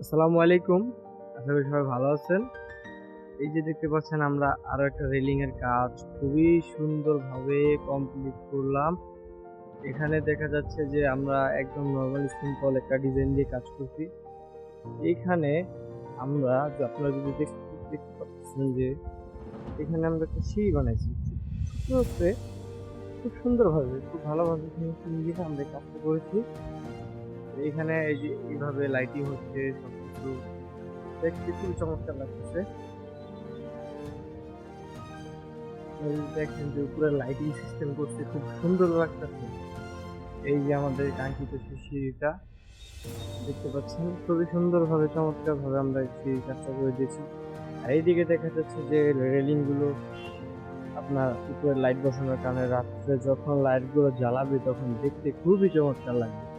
আসসালামু আলাইকুম। আশা করি সবাই ভালো আছেন। এই যে দেখতে পাচ্ছেন, আমরা আরও একটা রেলিং এর কাজ খুবই সুন্দরভাবে কমপ্লিট করলাম। এখানে দেখা যাচ্ছে যে আমরা একদম নর্মালি সিম্পল একটা ডিজাইন দিয়ে কাজ করছি। এইখানে আমরা আপনারা যদি দেখ- দেখতে পাচ্ছেন যে এখানে আমরা একটা সিঁড়ি বানাইছি। হচ্ছে খুব সুন্দরভাবে, খুব ভালোভাবে আমরা কাজটা করেছি। এখানে এই যে এইভাবে লাইটিং হচ্ছে, সবকিছু। দেখতে খুব চমৎকার লাগতেছে। এই দেখেন যে উপরে লাইটিং সিস্টেম করছে, খুব সুন্দর লাগতেছে। এই যে আমাদের কাঙ্ক্ষিত সেই সিঁড়িটা, দেখতে পাচ্ছেন? খুবই সুন্দরভাবে, চমৎকারভাবে আমরা সিঁড়ির কাজটা করে দিয়েছি। আর এইদিকে দেখা যাচ্ছে যে রেলিংগুলো আপনার উপরে লাইট বসানোর কারণে রাত্রে যখন লাইটগুলো জ্বালাবে, তখন দেখতে খুবই চমৎকার লাগবে।